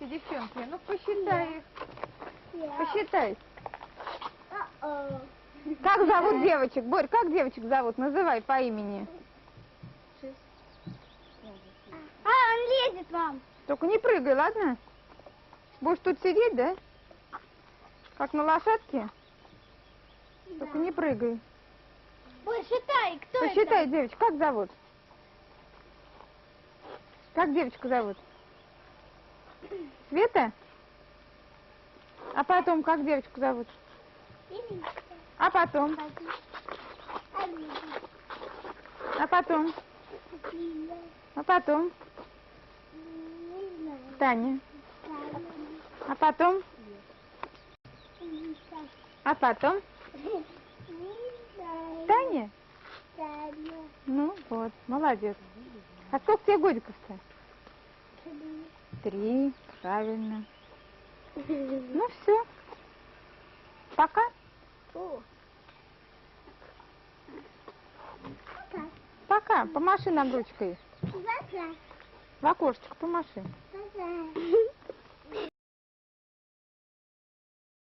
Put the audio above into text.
вместе, девчонки? Ну, посчитай их. Посчитай. Как зовут девочек? Борь, как девочек зовут? Называй по имени. А, он лезет вам. Только не прыгай, ладно? Будешь тут сидеть, да? Как на лошадке? Только не прыгай. Посчитай, кто Посчитай, девочек, как зовут? Как девочку зовут? Света? А потом, как девочку зовут? А потом? А потом? А потом? Таня. А потом? А потом? Таня? Ну вот, молодец. А сколько тебе годиков-то? Три, правильно. Ну все. Пока. Пока. Помаши нам ручкой. В окошечко помаши. Пока.